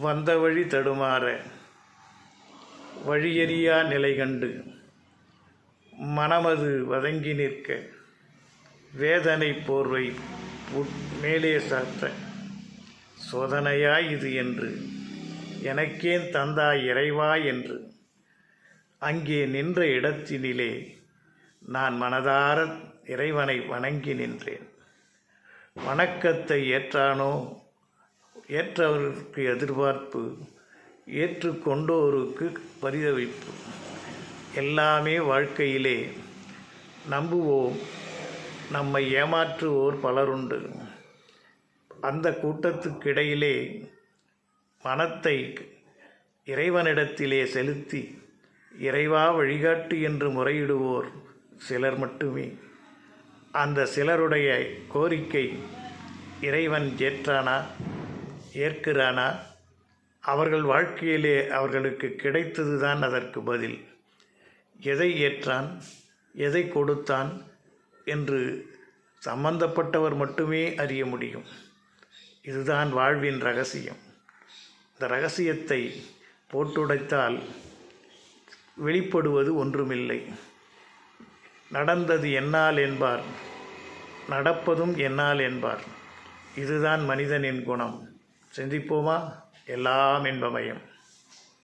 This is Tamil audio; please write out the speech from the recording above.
வந்த வழி தடுமாற வழியறியா நிலை கண்டு மனமது வதங்கி நிற்க வேதனை போர்வை மேலே சாத்த சோதனையாய் இது என்று எனக்கேன் தந்தாய் இறைவா என்று அங்கே நின்ற இடத்தினிலே நான் மனதார இறைவனை வணங்கி நின்றேன். வணக்கத்தை ஏற்றானோ ஏற்றவருக்கு எதிர்பார்ப்பு ஏற்றுக்கொண்டோருக்கு பரிதவிப்பு. எல்லாமே வாழ்க்கையிலே நம்புவோம் நம்மை ஏமாற்றுவோர் பலருண்டு. அந்த கூட்டத்துக்கிடையிலே மனத்தை இறைவனிடத்திலே செலுத்தி இறைவா வழிகாட்டு என்று முறையிடுவோர் சிலர் மட்டுமே. அந்த சிலருடைய கோரிக்கை இறைவன் ஏற்றானா? ஏற்கிறானா? அவர்கள் வாழ்க்கையிலே அவர்களுக்கு கிடைத்ததுதான் அதற்கு பதில். எதை ஏற்றான்? எதை கொடுத்தான்? என்று சம்பந்தப்பட்டவர் மட்டுமே அறிய முடியும். இதுதான் வாழ்வின் ரகசியம். இந்த ரகசியத்தை போட்டுடைத்தால் வெளிப்படுவது ஒன்றுமில்லை. நடந்தது என்னால் என்பார். நடப்பதும் என்னால் என்பார். இதுதான் மனிதனின் குணம். சிந்திப்போமா? எல்லாம் இன்பமையும்.